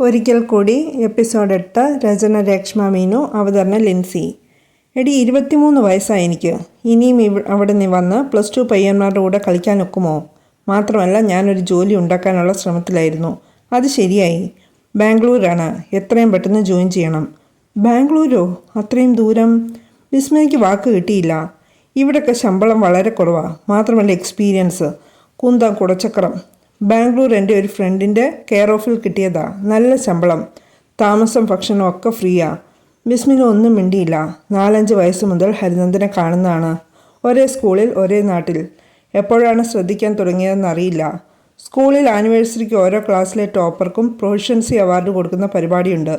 ഒരിക്കൽ കൂടി എപ്പിസോഡ് എട്ട് രചന രേക്ഷ്മ മീനു അവതരണ ലിൻസി. എടി ഇരുപത്തിമൂന്ന് വയസ്സായി എനിക്ക്. ഇനിയും ഇവ അവിടെ നിന്ന് വന്ന് പ്ലസ് ടു പയ്യന്മാരുടെ കൂടെ കളിക്കാൻ ഒക്കുമോ? മാത്രമല്ല ഞാനൊരു ജോലി ഉണ്ടാക്കാനുള്ള ശ്രമത്തിലായിരുന്നു. അത് ശരിയായി. ബാംഗ്ലൂരാണ്. എത്രയും പെട്ടെന്ന് ജോയിൻ ചെയ്യണം. ബാംഗ്ലൂരോ? അത്രയും ദൂരം? വിസ്മയ്ക്ക് വാക്ക് കിട്ടിയില്ല. ഇവിടെയൊക്കെ ശമ്പളം വളരെ കുറവാണ് മാത്രമല്ല എക്സ്പീരിയൻസ്. കുന്ത കുടച്ചക്രം. ബാംഗ്ലൂർ എന്റെ ഒരു ഫ്രണ്ടിന്റെ കെയർ ഓഫിൽ കിട്ടിയതാ. നല്ല ശമ്പളം. താമസം ഭക്ഷണം ഒക്കെ ഫ്രീയാ. ബിസ്മിന് ഒന്നും മിണ്ടിയില്ല. നാലഞ്ച് വയസ്സ് മുതൽ ഹരിനന്ദനെ കാണുന്നതാണ്. ഒരേ സ്കൂളിൽ ഒരേ നാട്ടിൽ. എപ്പോഴാണ് ശ്രദ്ധിക്കാൻ തുടങ്ങിയതെന്ന് അറിയില്ല. സ്കൂളിൽ ആനിവേഴ്സറിക്ക് ഓരോ ക്ലാസ്സിലെ ടോപ്പർക്കും പ്രൊഫഷൻസി അവാർഡ് കൊടുക്കുന്ന പരിപാടിയുണ്ട്.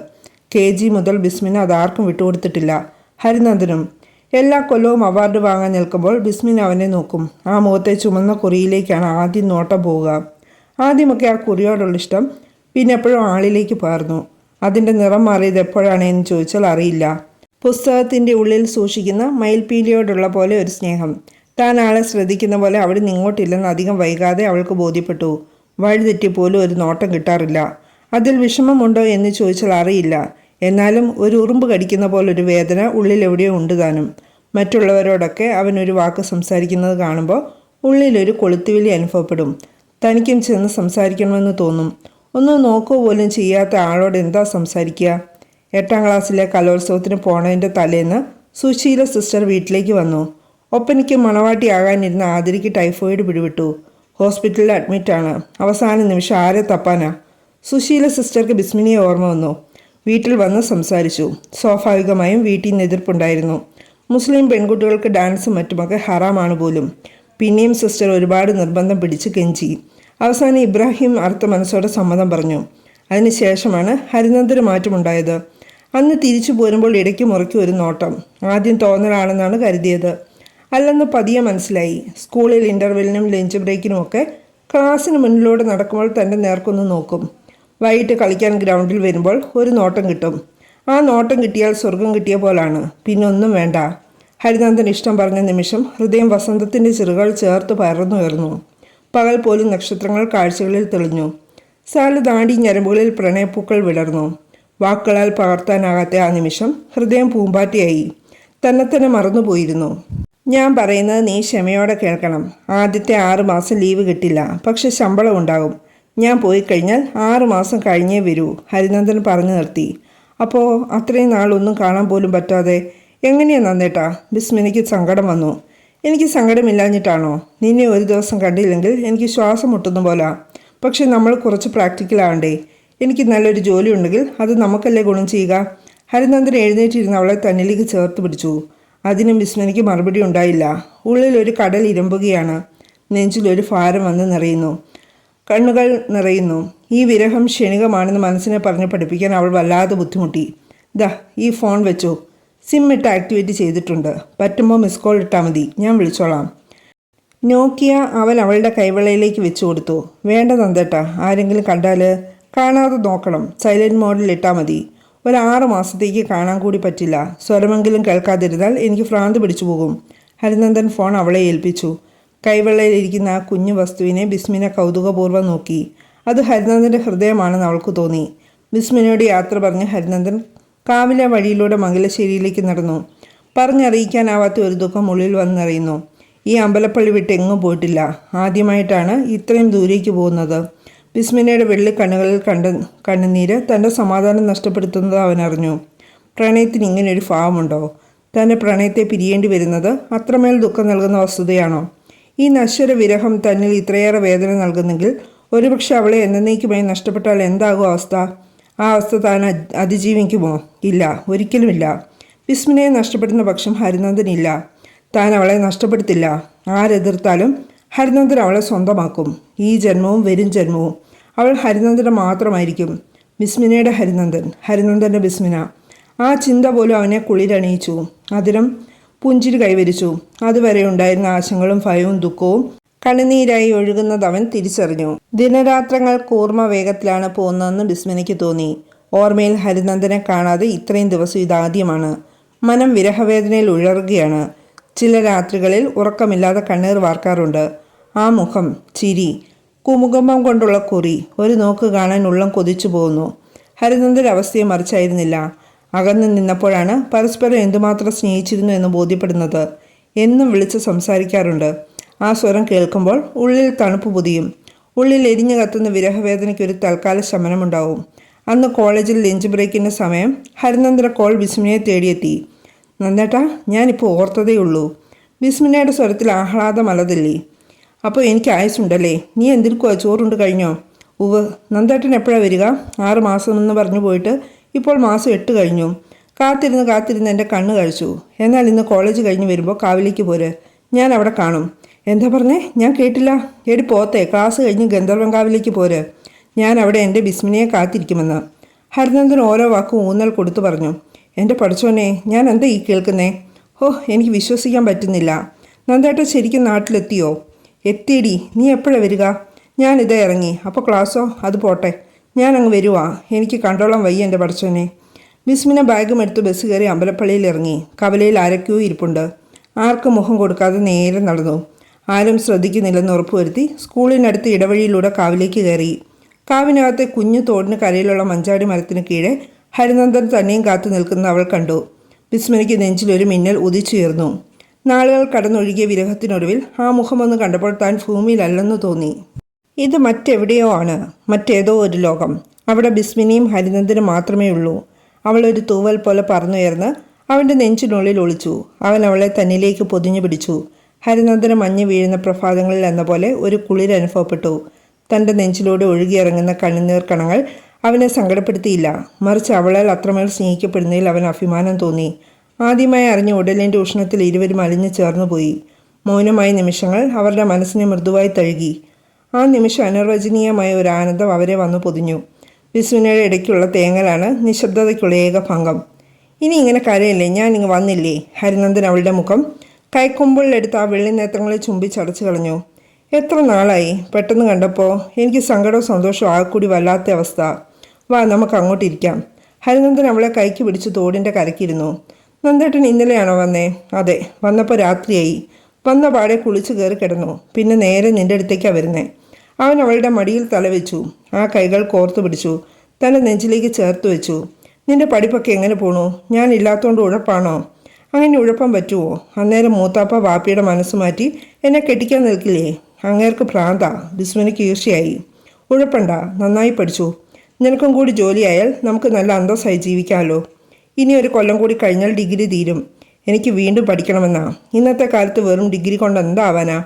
കെ ജി മുതൽ ബിസ്മിന് അതാർക്കും വിട്ടുകൊടുത്തിട്ടില്ല. ഹരിനന്ദനും. എല്ലാ കൊല്ലവും അവാർഡ് വാങ്ങാൻ നിൽക്കുമ്പോൾ ബിസ്മിൻ അവനെ നോക്കും. ആ മുഖത്തെ ചുമന്ന കുറിയിലേക്കാണ് ആദ്യം നോട്ടം പോവുക. ആദ്യമൊക്കെ ആ കുറിയോടുള്ള ഇഷ്ടം പിന്നെ എപ്പോഴും ആളിലേക്ക് പകർന്നു. അതിന്റെ നിറം മാറിയത് എപ്പോഴാണ് എന്ന് ചോദിച്ചാൽ അറിയില്ല. പുസ്തകത്തിന്റെ ഉള്ളിൽ സൂക്ഷിക്കുന്ന മയിൽപീലിയോടുള്ള പോലെ ഒരു സ്നേഹം. താൻ ആളെ ശ്രദ്ധിക്കുന്ന പോലെ അവിടെ നിങ്ങോട്ടില്ലെന്ന് അധികം വൈകാതെ അവൾക്ക് ബോധ്യപ്പെട്ടു. വഴിതെറ്റിപ്പോലും ഒരു നോട്ടം കിട്ടാറില്ല. അതിൽ വിഷമമുണ്ടോ എന്ന് ചോദിച്ചാൽ അറിയില്ല. എന്നാലും ഒരു ഉറുമ്പ് കടിക്കുന്ന പോലൊരു വേദന ഉള്ളിൽ എവിടെയോ ഉണ്ട് താനും. മറ്റുള്ളവരോടൊക്കെ അവൻ ഒരു വാക്ക് സംസാരിക്കുന്നത് കാണുമ്പോൾ ഉള്ളിലൊരു കൊളുത്തുവിളി അനുഭവപ്പെടും. തനിക്കും ചെന്ന് സംസാരിക്കണമെന്ന് തോന്നും. ഒന്ന് നോക്കുക പോലും ചെയ്യാത്ത ആളോട് എന്താ സംസാരിക്കുക? എട്ടാം ക്ലാസ്സിലെ കലോത്സവത്തിന് പോണതിന്റെ തലേന്ന് സുശീല സിസ്റ്റർ വീട്ടിലേക്ക് വന്നു. ഒപ്പനയ്ക്ക് മണവാട്ടിയാകാനിരുന്ന ആതിരയ്ക്ക് ടൈഫോയിഡ് പിടിവിട്ടു ഹോസ്പിറ്റലിൽ അഡ്മിറ്റാണ് അവസാന നിമിഷം ആരെ തപ്പാനാ? സുശീല സിസ്റ്റർക്ക് ബിസ്മിനിയെ ഓർമ്മ വന്നു. വീട്ടിൽ വന്ന് സംസാരിച്ചു. സ്വാഭാവികമായും വീട്ടിൽ നിന്ന് എതിർപ്പുണ്ടായിരുന്നു. മുസ്ലിം പെൺകുട്ടികൾക്ക് ഡാൻസും മറ്റുമൊക്കെ ഹറാമാണ് പോലും. പിന്നെയും സിസ്റ്റർ ഒരുപാട് നിർബന്ധം പിടിച്ച് കെഞ്ചി. അവസാനം ഇബ്രാഹിം അർത്ഥ മനസ്സോടെ സമ്മതം പറഞ്ഞു. അതിനുശേഷമാണ് ഹരിനന്ദന് മാറ്റമുണ്ടായത്. അന്ന് തിരിച്ചു പോരുമ്പോൾ ഇടയ്ക്ക് മുറയ്ക്ക് ഒരു നോട്ടം. ആദ്യം തോന്നലാണെന്നാണ് കരുതിയത്. അല്ലെന്ന് പതിയെ മനസ്സിലായി. സ്കൂളിൽ ഇന്റർവെല്ലിനും ലഞ്ച് ബ്രേക്കിനും ഒക്കെ ക്ലാസ്സിന് മുന്നിലൂടെ നടക്കുമ്പോൾ തന്റെ നേർക്കൊന്ന് നോക്കും. വൈകിട്ട് കളിക്കാൻ ഗ്രൗണ്ടിൽ വരുമ്പോൾ ഒരു നോട്ടം കിട്ടും. ആ നോട്ടം കിട്ടിയാൽ സ്വർഗം കിട്ടിയ പോലാണ്. പിന്നെ ഒന്നും വേണ്ട. ഹരിനന്ദൻ ഇഷ്ടം പറഞ്ഞ നിമിഷം ഹൃദയം വസന്തത്തിന്റെ ചിറുകൾ ചേർത്ത് പരന്നുയർന്നു പകൽ പോലും നക്ഷത്രങ്ങൾ കാഴ്ചകളിൽ തെളിഞ്ഞു. സാല താണ്ടി ഞരമ്പുകളിൽ പ്രണയപ്പൂക്കൾ വിടർന്നു. വാക്കുകളാൽ പകർത്താനാകാത്ത ആ നിമിഷം ഹൃദയം പൂമ്പാറ്റയായി. തന്നെ തന്നെ മറന്നുപോയിരുന്നു. ഞാൻ പറയുന്നത് നീ ക്ഷമയോടെ കേൾക്കണം. ആദ്യത്തെ ആറ് മാസം ലീവ് കിട്ടില്ല. പക്ഷെ ശമ്പളം ഉണ്ടാകും. ഞാൻ പോയി കഴിഞ്ഞാൽ ആറ് മാസം കഴിഞ്ഞേ വരൂ ഹരിനന്ദൻ പറഞ്ഞു നിർത്തി. അപ്പോൾ അത്രയും നാളൊന്നും കാണാൻ പോലും പറ്റാതെ എങ്ങനെയാ നന്നേട്ടാ ബിസ്മിനിക്ക് സങ്കടം വന്നു. എനിക്ക് സങ്കടമില്ലാഞ്ഞിട്ടാണോ? നിന്നെ ഒരു ദിവസം കണ്ടില്ലെങ്കിൽ എനിക്ക് ശ്വാസം മുട്ടുന്ന പോലെ. പക്ഷെ നമ്മൾ കുറച്ച് പ്രാക്ടിക്കലാവണ്ടേ എനിക്ക് നല്ലൊരു ജോലി ഉണ്ടെങ്കിൽ അത് നമുക്കല്ലേ ഗുണം ചെയ്യുക. ഹരിനന്ദൻ എഴുന്നേറ്റിരുന്ന് അവളെ തന്നിലേക്ക് ചേർത്ത് പിടിച്ചു. അതിനും വിസ്മനിക്ക് മറുപടി ഉണ്ടായില്ല. ഉള്ളിൽ ഒരു കടൽ ഇരമ്പുകയാണ്. നെഞ്ചിലൊരു ഭാരം വന്ന് നിറയുന്നു. കണ്ണുകൾ നിറയുന്നു. ഈ വിരഹം ക്ഷണികമാണെന്ന് മനസ്സിനെ പറഞ്ഞ് പഠിപ്പിക്കാൻ അവൾ വല്ലാതെ ബുദ്ധിമുട്ടി. ദാ ഈ ഫോൺ വെച്ചു. സിം ഇട്ട് ആക്ടിവേറ്റ് ചെയ്തിട്ടുണ്ട്. പറ്റുമ്പോൾ മിസ് കോൾ ഇട്ടാൽ മതി. ഞാൻ വിളിച്ചോളാം. നോക്കിയ അവൻ അവളുടെ കൈവെള്ളയിലേക്ക് വെച്ചു കൊടുത്തു. വേണ്ട നന്ദേട്ടാ ആരെങ്കിലും കണ്ടാൽ കാണാതെ നോക്കണം. സൈലന്റ് മോഡിൽ ഇട്ടാൽ മതി. ഒരു ആറ് മാസത്തേക്ക് കാണാൻ കൂടി പറ്റില്ല. സ്വരമെങ്കിലും കേൾക്കാതിരുന്നാൽ എനിക്ക് ഭ്രാന്ത് പിടിച്ചു പോകും. ഹരിനന്ദൻ ഫോൺ അവളെ ഏൽപ്പിച്ചു. കൈവെള്ളയിലിരിക്കുന്ന ആ കുഞ്ഞു വസ്തുവിനെ ബിസ്മിനെ കൗതുകപൂർവം നോക്കി. അത് ഹരിനന്ദന്റെ ഹൃദയമാണെന്ന് അവൾക്ക് തോന്നി. ബിസ്മിനോട് യാത്ര പറഞ്ഞ് ഹരിനന്ദൻ കാവിലെ വഴിയിലൂടെ മംഗലശ്ശേരിയിലേക്ക് നടന്നു. പറഞ്ഞറിയിക്കാനാവാത്ത ഒരു ദുഃഖം ഉള്ളിൽ വന്നറിയുന്നു. ഈ അമ്പലപ്പള്ളി വിട്ട് എങ്ങും പോയിട്ടില്ല. ആദ്യമായിട്ടാണ് ഇത്രയും ദൂരേക്ക് പോകുന്നത്. ബിസ്മിനയുടെ വെള്ളി കണ്ണുകളിൽ കണ്ട കണ്ണുനീര് തന്റെ സമാധാനം നഷ്ടപ്പെടുത്തുന്നത് അവൻ അറിഞ്ഞു. പ്രണയത്തിന് ഇങ്ങനെ ഒരു ഭാവമുണ്ടോ? തന്റെ പ്രണയത്തെ പിരിയേണ്ടി വരുന്നത് അത്രമേൽ ദുഃഖം നൽകുന്ന വസ്തുതയാണോ? ഈ നശ്വര വിരഹം തന്നിൽ ഇത്രയേറെ വേദന നൽകുന്നെങ്കിൽ ഒരുപക്ഷെ അവളെ എന്നേക്കുമായി നഷ്ടപ്പെട്ടാൽ എന്താകും അവസ്ഥ? ആ അവസ്ഥ താൻ അതിജീവിക്കുമോ? ഇല്ല. ഒരിക്കലുമില്ല. വിസ്മിനെ നഷ്ടപ്പെടുന്ന പക്ഷം ഹരിനന്ദനില്ല താൻ അവളെ നഷ്ടപ്പെടുത്തില്ല. ആരെതിർത്താലും ഹരിനന്ദൻ അവളെ സ്വന്തമാക്കും. ഈ ജന്മവും വരും ജന്മവും. അവൾ ഹരിനന്ദന മാത്രമായിരിക്കും. വിസ്മിനയുടെ ഹരിനന്ദൻ. ഹരിനന്ദന്റെ വിസ്മിന ആ ചിന്ത പോലും അവനെ കുളിരണിയിച്ചു. അതിനും പുഞ്ചിരി കൈവരിച്ചു. അതുവരെ ഉണ്ടായിരുന്ന ആശങ്കകളും ഭയവും ദുഃഖവും കണ്ണുനീരായി ഒഴുകുന്നത് അവൻ തിരിച്ചറിഞ്ഞു. ദിനരാത്രങ്ങൾ കൂർമ്മ വേഗത്തിലാണ് പോകുന്നതെന്ന് ബിസ്മിനിക്ക് തോന്നി. ഓർമ്മയിൽ ഹരിനന്ദനെ കാണാതെ ഇത്രയും ദിവസം ഇതാദ്യമാണ്. മനം വിരഹവേദനയിൽ ഉഴറുകയാണ്. ചില രാത്രികളിൽ ഉറക്കമില്ലാതെ കണ്ണീർ വാർക്കാറുണ്ട്. ആ മുഖം ചിരി കുമുകുമം കൊണ്ടുള്ള കുറി ഒരു നോക്ക് കാണാൻ ഉള്ളം കൊതിച്ചു പോകുന്നു. ഹരിനന്ദന്റെ അവസ്ഥയെ മറിച്ചായിരുന്നില്ല. അകന്നു നിന്നപ്പോഴാണ് പരസ്പരം എന്തുമാത്രം സ്നേഹിച്ചിരുന്നു എന്ന് ബോധ്യപ്പെടുന്നത്. എന്നും വിളിച്ച് സംസാരിക്കാറുണ്ട്. ആ സ്വരം കേൾക്കുമ്പോൾ ഉള്ളിൽ തണുപ്പ് പുതിയും. ഉള്ളിൽ എരിഞ്ഞു കത്തുന്ന വിരഹവേദനയ്ക്ക് ഒരു തൽക്കാല ശമനമുണ്ടാവും. അന്ന് കോളേജിൽ ലഞ്ച് ബ്രേക്കിന്റെ സമയം ഹരിനന്ദന കോൾ വിസ്മിനെ തേടിയെത്തി. നന്ദേട്ടാ ഞാനിപ്പോൾ ഓർത്തതേ ഉള്ളൂ വിസ്മിനയുടെ സ്വരത്തിൽ ആഹ്ലാദം അലതല്ലേ അപ്പോൾ എനിക്ക് ആയുസുണ്ടല്ലേ? നീ എന്തിരിക്കുവാ ചോറുണ്ട് കഴിഞ്ഞോ? ഉവ് നന്ദേട്ടൻ എപ്പോഴാണ് വരിക? ആറ് മാസം എന്ന് പറഞ്ഞു പോയിട്ട് ഇപ്പോൾ മാസം എട്ട് കഴിഞ്ഞു. കാത്തിരുന്ന് കാത്തിരുന്ന് എന്റെ കണ്ണ് കഴിച്ചു. എന്നാൽ ഇന്ന് കോളേജ് കഴിഞ്ഞ് വരുമ്പോൾ കാവിലേക്ക് പോര്. ഞാൻ അവിടെ കാണും. എന്താ പറഞ്ഞേ? ഞാൻ കേട്ടില്ല. എടി പോത്തെ ക്ലാസ് കഴിഞ്ഞ് ഗന്ധർവങ്കാവിലേക്ക് പോര്. ഞാൻ അവിടെ എന്റെ ബിസ്മിനിയെ കാത്തിരിക്കുമെന്ന്. ഹരിനന്ദൻ ഓരോ വാക്കും ഊന്നൽ കൊടുത്തു പറഞ്ഞു. എന്റെ പഠിച്ചോനെ ഞാൻ എന്താ ഈ കേൾക്കുന്നേ? ഓ എനിക്ക് വിശ്വസിക്കാൻ പറ്റുന്നില്ല. നന്ദേട്ടൻ ശരിക്കും നാട്ടിലെത്തിയോ? എത്തിയടി. നീ എപ്പോഴാണ് വരിക? ഞാനിതേ ഇറങ്ങി. അപ്പോൾ ക്ലാസ്സോ? അത് പോട്ടെ. ഞാൻ അങ്ങ് വരുവാ. എനിക്ക് കണ്ടോളം വയ്യ എന്റെ പഠിച്ചോനെ ബിസ്മിന ബാഗും എടുത്ത് ബസ് കയറി അമ്പലപ്പള്ളിയിൽ ഇറങ്ങി. കവലയിൽ ആരൊക്കെയോ ഇരിപ്പുണ്ട്. ആർക്കും മുഖം കൊടുക്കാതെ നേരെ നടന്നു. ആരും ശ്രദ്ധിക്കുന്നില്ലെന്ന് ഉറപ്പുവരുത്തി സ്കൂളിനടുത്ത് ഇടവഴിയിലൂടെ കാവിലേക്ക് കയറി. കാവിനകത്തെ കുഞ്ഞു തോടിന് കരയിലുള്ള മഞ്ചാടി മരത്തിന് കീഴെ ഹരിനന്ദൻ തന്നെയും കാത്തു നിൽക്കുന്ന അവൾ കണ്ടു. വിസ്മനിക്ക് നെഞ്ചിലൊരു മിന്നൽ ഉദിച്ചുയർന്നു. നാളുകൾ കടന്നൊഴുകിയ വിരഹത്തിനൊടുവിൽ ആ മുഖമൊന്ന് കണ്ടപ്പോൾ താൻ ഭൂമിയിലല്ലെന്ന് തോന്നി. ഇത് മറ്റെവിടെയോ ആണ്. മറ്റേതോ ഒരു ലോകം. അവിടെ ബിസ്മിനിയും ഹരിനന്ദനും മാത്രമേ ഉള്ളൂ. അവളൊരു തൂവൽ പോലെ പറന്നുയർന്ന് അവന്റെ നെഞ്ചിനുള്ളിൽ ഒളിച്ചു. അവൻ അവളെ തന്നിലേക്ക് പൊതിഞ്ഞു പിടിച്ചു. ഹരിനന്ദന് മഞ്ഞ് വീഴുന്ന പ്രഭാതങ്ങളിൽ എന്ന പോലെ ഒരു കുളിർ അനുഭവപ്പെട്ടു. തന്റെ നെഞ്ചിലൂടെ ഒഴുകിയിറങ്ങുന്ന കണ്ണുനീർ കണങ്ങൾ അവനെ സങ്കടപ്പെടുത്തിയില്ല. മറിച്ച് അവളാൽ അത്രമേൽ സ്നേഹിക്കപ്പെടുന്നതിൽ അവൻ അഭിമാനം തോന്നി. ആദ്യമായി അറിഞ്ഞ ഉടലിന്റെ ഉഷ്ണത്തിൽ ഇരുവരും അലിഞ്ഞു ചേർന്നുപോയി മൗനമായ നിമിഷങ്ങൾ അവരുടെ മനസ്സിനെ മൃദുവായി തഴുകി. ആ നിമിഷം അനിർവചനീയമായ ഒരു ആനന്ദം അവരെ വന്നു പൊതിഞ്ഞു. വിസ്മിനയുടെ ഇടയ്ക്കുള്ള തേങ്ങലാണ് നിശബ്ദതയ്ക്കുള്ള ഏക ഭംഗം. ഇനി ഇങ്ങനെ കരയല്ലേ? ഞാൻ ഇങ്ങ് വന്നില്ലേ? ഹരിനന്ദൻ അവളുടെ മുഖം കൈക്കൊമ്പിളിലെടുത്ത് ആ വെള്ളി നേത്രങ്ങളെ ചുംബിച്ചടച്ചു കളഞ്ഞു. എത്ര നാളായി? പെട്ടെന്ന് കണ്ടപ്പോൾ എനിക്ക് സങ്കടവും സന്തോഷവും ആകൂടി വല്ലാത്ത അവസ്ഥ. വാ നമുക്ക് അങ്ങോട്ടിരിക്കാം ഹരിനന്ദൻ അവളെ കൈക്ക് പിടിച്ച് തോടിന്റെ കരക്കിരുന്നു നന്ദേട്ടൻ ഇന്നലെയാണോ വന്നേ? അതെ വന്നപ്പോൾ രാത്രിയായി. വന്ന പാടെ കുളിച്ച് കയറി കിടന്നു. പിന്നെ നേരെ നിന്റെ അടുത്തേക്കാണ് വരുന്നേ. അവൻ അവളുടെ മടിയിൽ തലവെച്ചു ആ കൈകൾ കോർത്തു പിടിച്ചു. തന്റെ നെഞ്ചിലേക്ക് ചേർത്ത് വെച്ചു. നിന്റെ പഠിപ്പൊക്കെ എങ്ങനെ പോണു? ഞാൻ ഉഴപ്പാണോ? അങ്ങനെ ഉഴപ്പാൻ പറ്റുമോ അന്നേരം മൂത്താപ്പ വാപ്പിയുടെ മനസ്സ് മാറ്റി എന്നെ കെട്ടിക്കാൻ നിൽക്കില്ലേ? അങ്ങേർക്ക് ഭ്രാന്ത. ബിസ്മിനിക്ക് കീർച്ചയായി ഉഴപ്പണ്ട നന്നായി പഠിച്ചു. നിനക്കും കൂടി ജോലിയായാൽ നമുക്ക് നല്ല അന്തസ്സായി ജീവിക്കാമല്ലോ ഇനി ഒരു കൊല്ലം കൂടി കഴിഞ്ഞാൽ ഡിഗ്രി തീരും. എനിക്ക് വീണ്ടും പഠിക്കണമെന്നാ. ഇന്നത്തെ കാലത്ത് വെറും ഡിഗ്രി കൊണ്ട് എന്താവാനാ?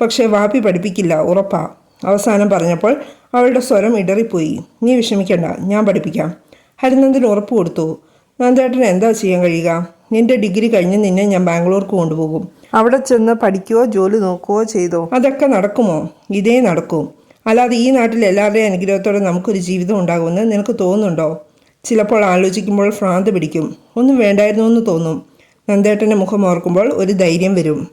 പക്ഷേ വാപ്പി പഠിപ്പിക്കില്ല ഉറപ്പാ. അവസാനം പറഞ്ഞപ്പോൾ അവളുടെ സ്വരം ഇടറിപ്പോയി. നീ വിഷമിക്കണ്ട ഞാൻ പഠിപ്പിക്കാം. ഹരിനന്ദൻ ഉറപ്പ് കൊടുത്തു. നന്ദേട്ടന് എന്താ ചെയ്യാൻ കഴിയുക? നിന്റെ ഡിഗ്രി കഴിഞ്ഞ് നിന്നെ ഞാൻ ബാംഗ്ലൂർക്ക് കൊണ്ടുപോകും. അവിടെ ചെന്ന് പഠിക്കുകയോ ജോലി നോക്കുകയോ ചെയ്തോ? അതൊക്കെ നടക്കുമോ? ഇതേ നടക്കും. അല്ലാതെ ഈ നാട്ടിൽ എല്ലാവരുടെയും അനുഗ്രഹത്തോടെ നമുക്കൊരു ജീവിതം ഉണ്ടാകുമെന്ന് നിനക്ക് തോന്നുന്നുണ്ടോ? ചിലപ്പോൾ ആലോചിക്കുമ്പോൾ ഭ്രാന്ത് പിടിക്കും. ഒന്നും വേണ്ടായിരുന്നു എന്ന് തോന്നും. നന്ദേട്ടന്റെ മുഖം ഓർക്കുമ്പോൾ ഒരു ധൈര്യം വരും.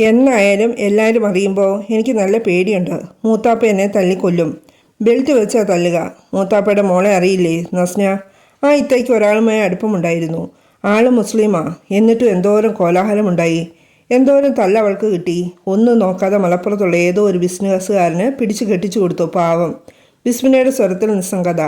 എന്നായാലും എല്ലാവരും അറിയുമ്പോൾ എനിക്ക് നല്ല പേടിയുണ്ട്. മൂത്താപ്പ എന്നെ തല്ലിക്കൊല്ലും. ബെൽറ്റ് വെച്ചാൽ തല്ലുക. മൂത്താപ്പയുടെ മോളെ അറിയില്ലേ നസ്ന? ആ ഇത്തയ്ക്ക് ഒരാളുമായി അടുപ്പമുണ്ടായിരുന്നു. ആൾ മുസ്ലിമാ. എന്നിട്ടും എന്തോരം കോലാഹലമുണ്ടായി. എന്തോരം തല്ല അവൾക്ക് കിട്ടി. ഒന്നും നോക്കാതെ മലപ്പുറത്തുള്ള ഏതോ ഒരു ബിസിനസ്സുകാരന് പിടിച്ചു കെട്ടിച്ചു കൊടുത്തു പാവം. ബിസ്മിനയുടെ സ്വരത്തിൽ നിസ്സംഗത.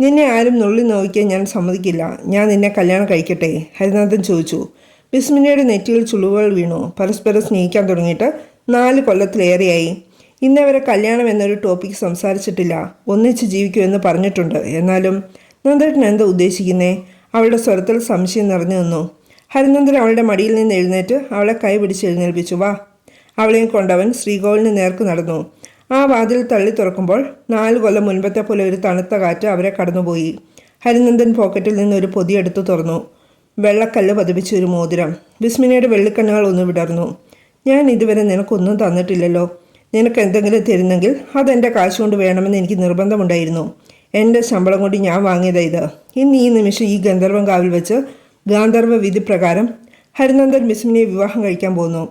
നിന്നെ ആരും നുള്ളി നോക്കിയാൽ ഞാൻ സമ്മതിക്കില്ല. ഞാൻ നിന്നെ കല്യാണം കഴിക്കട്ടെ? ഹരിനാഥൻ ചോദിച്ചു. ബിസ്മിനയുടെ നെറ്റിയിൽ ചുളിവുകൾ വീണു. പരസ്പരം സ്നേഹിക്കാൻ തുടങ്ങിയിട്ട് നാല് കൊല്ലത്തിലേറെയായി. ഇന്നവരെ കല്യാണം എന്നൊരു ടോപ്പിക്ക് സംസാരിച്ചിട്ടില്ല. ഒന്നിച്ച് ജീവിക്കുമെന്ന് പറഞ്ഞിട്ടുണ്ട്. എന്നാലും നന്ദേട്ടൻ എന്താ ഉദ്ദേശിക്കുന്നേ? അവളുടെ സ്വരത്തിൽ സംശയം നിറഞ്ഞു നിന്നു. ഹരിനന്ദൻ അവളുടെ മടിയിൽ നിന്ന് എഴുന്നേറ്റ് അവളെ കൈ പിടിച്ച് എഴുന്നേൽപ്പിച്ചു. വാ. അവളെയും കൊണ്ടവൻ ശ്രീകോവിലിന് നേർക്ക് നടന്നു. ആ വാതിൽ തള്ളി തുറക്കുമ്പോൾ നാല് കൊല്ലം മുൻപത്തെ പോലെ ഒരു തണുത്ത കാറ്റ് അവരെ കടന്നുപോയി. ഹരിനന്ദൻ പോക്കറ്റിൽ നിന്ന് ഒരു പൊതിയെടുത്ത് തുറന്നു. വെള്ളക്കല്ല് പതിപ്പിച്ച ഒരു മോതിരം. വിസ്മിനയുടെ വെള്ളിക്കണ്ണുകൾ ഒന്ന് വിടർന്നു. ഞാൻ ഇതുവരെ നിനക്കൊന്നും തന്നിട്ടില്ലല്ലോ. നിനക്ക് എന്തെങ്കിലും തരുന്നെങ്കിൽ അതെന്റെ കാശ് കൊണ്ട് വേണമെന്ന് എനിക്ക് നിർബന്ധമുണ്ടായിരുന്നു. എന്റെ ശമ്പളം കൊണ്ട് ഞാൻ വാങ്ങിയതാ ഇത്. ഇന്ന് ഈ നിമിഷം ഈ ഗന്ധർവം കാവിൽ വെച്ച് ഗാന്ധർവ വിധി പ്രകാരം ഹരിനന്ദൻ ബിസ്മിനിയെ വിവാഹം കഴിക്കാൻ പോന്നു.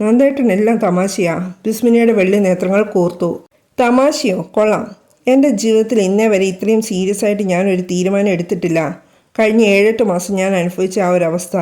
നന്ദേട്ടൻ എല്ലാം തമാശയാ. ബിസ്മിനിയുടെ വെള്ളി നേത്രങ്ങൾ കോർത്തു. തമാശയോ? കൊള്ളാം. എന്റെ ജീവിതത്തിൽ ഇന്നേ വരെ ഇത്രയും സീരിയസ് ആയിട്ട് ഞാൻ ഒരു തീരുമാനം എടുത്തിട്ടില്ല. കഴിഞ്ഞ ഏഴെട്ട് മാസം ഞാൻ അനുഭവിച്ച ആ ഒരു അവസ്ഥ.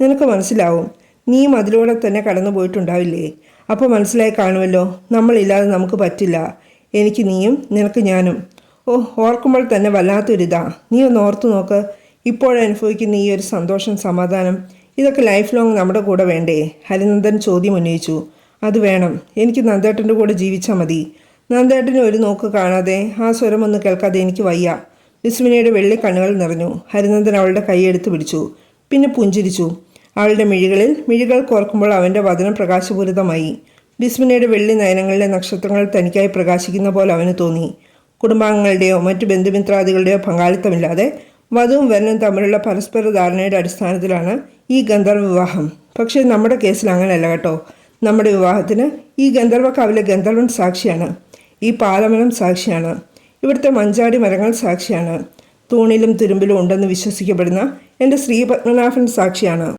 നിനക്ക് മനസ്സിലാവും. നീയും അതിലൂടെ തന്നെ കടന്നു പോയിട്ടുണ്ടാവില്ലേ? അപ്പോൾ മനസ്സിലായി കാണുമല്ലോ. നമ്മളില്ലാതെ നമുക്ക് പറ്റില്ല. എനിക്ക് നീയും നിനക്ക് ഞാനും. ഓ ഓർക്കുമ്പോൾ തന്നെ വല്ലാത്തൊരിതാ. നീ ഒന്ന് ഓർത്തു നോക്ക്. ഇപ്പോഴനുഭവിക്കുന്ന ഈ ഒരു സന്തോഷം സമാധാനം ഇതൊക്കെ ലൈഫ് ലോങ് നമ്മുടെ കൂടെ വേണ്ടേ? ഹരിനന്ദൻ ചോദ്യം ഉന്നയിച്ചു. അത് വേണം. എനിക്ക് നന്ദേട്ടന്റെ കൂടെ ജീവിച്ചാൽ മതി. നന്ദേട്ടനെ ഒരു നോക്ക് കാണാതെ ആ സ്വരം ഒന്ന് കേൾക്കാതെ എനിക്ക് വയ്യ. വിസ്മിനയുടെ വെള്ളി കണ്ണുകൾ നിറഞ്ഞു. ഹരിനന്ദൻ അവളുടെ കൈയെടുത്ത് പിടിച്ചു. പിന്നെ പുഞ്ചിരിച്ചു. അവളുടെ മിഴികളിൽ മിഴികൾ കോർക്കുമ്പോൾ അവന്റെ വദനം പ്രകാശപൂരിതമായി. ബിസ്മിനയുടെ വെള്ളി നയനങ്ങളിലെ നക്ഷത്രങ്ങൾ തനിക്കായി പ്രകാശിക്കുന്ന പോലെ അവന് തോന്നി. കുടുംബാംഗങ്ങളുടെയോ മറ്റു ബന്ധുമിത്രാദികളുടെയോ പങ്കാളിത്തമില്ലാതെ വധുവും വരനും തമ്മിലുള്ള പരസ്പര ധാരണയുടെ അടിസ്ഥാനത്തിലാണ് ഈ ഗന്ധർവ വിവാഹം പക്ഷേ നമ്മുടെ കേസിൽ അങ്ങനെയല്ല കേട്ടോ. നമ്മുടെ വിവാഹത്തിന് ഈ ഗന്ധർവ കാവിലെ ഗന്ധർവൻ സാക്ഷിയാണ്. ഈ പാലമരം സാക്ഷിയാണ്. ഇവിടുത്തെ മഞ്ചാടി മരങ്ങൾ സാക്ഷിയാണ്. തൂണിലും തുരുമ്പിലും ഉണ്ടെന്ന് വിശ്വസിക്കപ്പെടുന്ന എന്റെ ശ്രീ പത്മനാഭൻ സാക്ഷിയാണ്.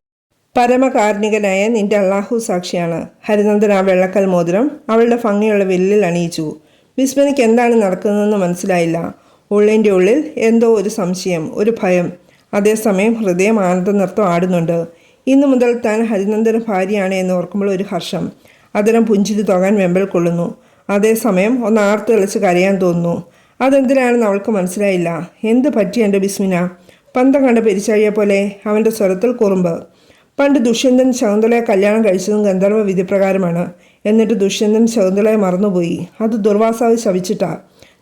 പരമകാരുണികനായ നിന്റെ അള്ളാഹു സാക്ഷിയാണ്. ഹരിനന്ദൻ ആ വെള്ളക്കൽ മോതിരം അവളുടെ ഭംഗിയുള്ള വില്ലിൽ അണിയിച്ചു. വിസ്മനിക്ക് എന്താണ് നടക്കുന്നതെന്ന് മനസ്സിലായില്ല. ഉള്ളിന്റെ ഉള്ളിൽ എന്തോ ഒരു സംശയം ഒരു ഭയം. അതേസമയം ഹൃദയം ആനന്ദ നൃത്തം ആടുന്നുണ്ട്. ഇന്നു മുതൽ താൻ ഹരിനന്ദന ഭാര്യയാണ് എന്ന് ഓർക്കുമ്പോൾ ഒരു ഹർഷം. അതിനം പുഞ്ചിരി തോകാൻ വെമ്പൽ കൊള്ളുന്നു. അതേസമയം ഒന്ന് ആർത്ത് കളിച്ച് കരയാൻ തോന്നുന്നു. അതെന്തിനാണെന്ന് അവൾക്ക് മനസ്സിലായില്ല. എന്ത് പറ്റി ബിസ്മിന? പന്തം കണ്ട പെരിച്ചാഴിയെ പോലെ അവന്റെ സ്വരത്തിൽ കുറുമ്പ്. പണ്ട് ദുഷ്യന്തൻ ശകുന്തളയെ കല്യാണം കഴിച്ചതും ഗന്ധർവ വിധിപ്രകാരമാണ് എന്നിട്ട് ദുഷ്യന്തൻ ശകുന്തളയെ മറന്നുപോയി. അത് ദുർവാസാവ് ശപിച്ചിട്ടാ.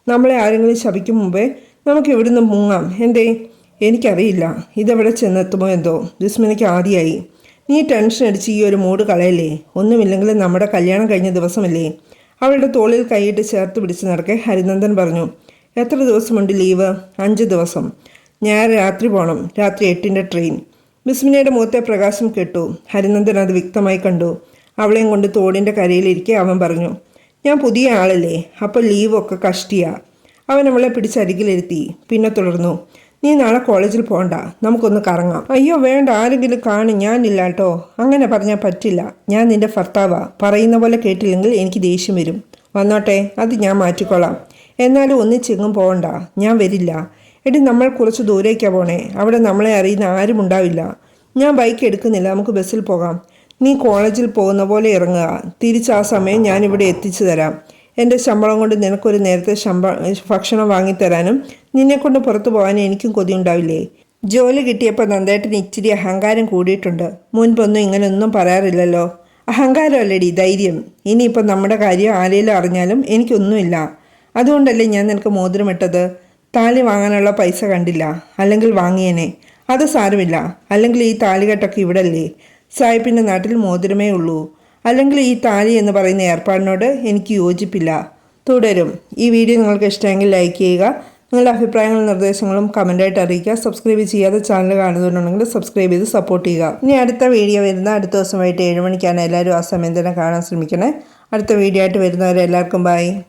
നമ്മളെ ആരെങ്കിലും ശവിക്കും മുമ്പേ നമുക്ക് ഇവിടുന്ന് മുങ്ങാം. എന്തേ? എനിക്കറിയില്ല. ഇതെവിടെ ചെന്നെത്തുമോ എന്തോ? വിസ്മനയ്ക്ക് ആദ്യമായി നീ ടെൻഷൻ അടിച്ച് ഈ ഒരു മൂട് കളയല്ലേ? ഒന്നുമില്ലെങ്കിലും നമ്മുടെ കല്യാണം കഴിഞ്ഞ ദിവസമല്ലേ? അവളുടെ തോളിൽ കൈയിട്ട് ചേർത്ത് പിടിച്ച് നടക്കെ ഹരിനന്ദൻ പറഞ്ഞു. എത്ര ദിവസമുണ്ട് ലീവ്? അഞ്ച് ദിവസം. ഞാൻ രാത്രി പോകണം രാത്രി എട്ടിന്റെ ട്രെയിൻ. ബിസ്മിനയുടെ മുഖത്തെ പ്രകാശം കേട്ടു. ഹരിനന്ദൻ അത് വ്യക്തമായി കണ്ടു. അവളെയും കൊണ്ട് തോടിന്റെ കരയിലിരിക്കെ അവൻ പറഞ്ഞു ഞാൻ പുതിയ ആളല്ലേ അപ്പോൾ ലീവൊക്കെ കഷ്ടിയാ. അവൻ അവളെ പിടിച്ചരികിലിരുത്തി പിന്നെ തുടർന്നു നീ നാളെ കോളേജിൽ പോകണ്ട നമുക്കൊന്ന് കറങ്ങാം. അയ്യോ വേണ്ട ആരെങ്കിലും കാണും ഞാനില്ല കേട്ടോ അങ്ങനെ പറഞ്ഞാൽ പറ്റില്ല. ഞാൻ നിന്റെ ഭർത്താവാ. പറയുന്ന പോലെ കേട്ടില്ലെങ്കിൽ എനിക്ക് ദേഷ്യം വരും. വന്നോട്ടെ അത് ഞാൻ മാറ്റിക്കൊള്ളാം. എന്നാലും ഒന്നിച്ചെങ്ങും പോകണ്ട ഞാൻ വരില്ല. എടി നമ്മൾ കുറച്ച് ദൂരേക്കാണ് പോണേ. അവിടെ നമ്മളെ അറിയുന്ന ആരും ഉണ്ടാവില്ല. ഞാൻ ബൈക്ക് എടുക്കുന്നില്ല. നമുക്ക് ബസ്സിൽ പോകാം. നീ കോളേജിൽ പോകുന്ന പോലെ ഇറങ്ങുക. തിരിച്ച് ആ സമയം ഞാനിവിടെ എത്തിച്ചു തരാം. എന്റെ ശമ്പളം കൊണ്ട് നിനക്കൊരു നേരത്തെ ശമ്പ ഭക്ഷണം വാങ്ങിത്തരാനും നിന്നെക്കൊണ്ട് പുറത്തു പോകാനും എനിക്കും കൊതിയുണ്ടാവില്ലേ ജോലി കിട്ടിയപ്പോൾ നന്ദേട്ടന് ഇച്ചിരി അഹങ്കാരം കൂടിയിട്ടുണ്ട്. മുൻപൊന്നും ഇങ്ങനെയൊന്നും പറയാറില്ലല്ലോ. അഹങ്കാരമല്ലേടി ധൈര്യം. ഇനിയിപ്പോൾ നമ്മുടെ കാര്യം ആരെങ്കിലും അറിഞ്ഞാലും എനിക്കൊന്നുമില്ല. അതുകൊണ്ടല്ലേ ഞാൻ നിനക്ക് മോതിരമിട്ടത് താലി വാങ്ങാനുള്ള പൈസ കണ്ടില്ല. അല്ലെങ്കിൽ വാങ്ങിയേനെ. അത് സാരമില്ല. അല്ലെങ്കിൽ ഈ താലികെട്ടൊക്കെ ഇവിടല്ലേ? സായിപ്പിന്റെ നാട്ടിൽ മോതിരമേ ഉള്ളൂ. അല്ലെങ്കിൽ ഈ താലി എന്ന് പറയുന്ന ഏർപ്പാടിനോട് എനിക്ക് യോജിപ്പില്ല. തുടരും. ഈ വീഡിയോ നിങ്ങൾക്ക് ഇഷ്ടമെങ്കിൽ ലൈക്ക് ചെയ്യുക. നിങ്ങളുടെ അഭിപ്രായങ്ങളും നിർദ്ദേശങ്ങളും കമന്റായിട്ട് അറിയിക്കുക. സബ്സ്ക്രൈബ് ചെയ്യാതെ ചാനൽ കാണുന്നുണ്ടെങ്കിൽ സബ്സ്ക്രൈബ് ചെയ്ത് സപ്പോർട്ട് ചെയ്യുക. ഇനി അടുത്ത വീഡിയോ വരുന്ന അടുത്ത ദിവസം വൈകിട്ട് ഏഴ് മണിക്കാണ് എല്ലാവരും ആ സമയം തന്നെ കാണാൻ ശ്രമിക്കണേ. അടുത്ത വീഡിയോ ആയിട്ട് വരുന്നവരെ എല്ലാവർക്കും ബൈ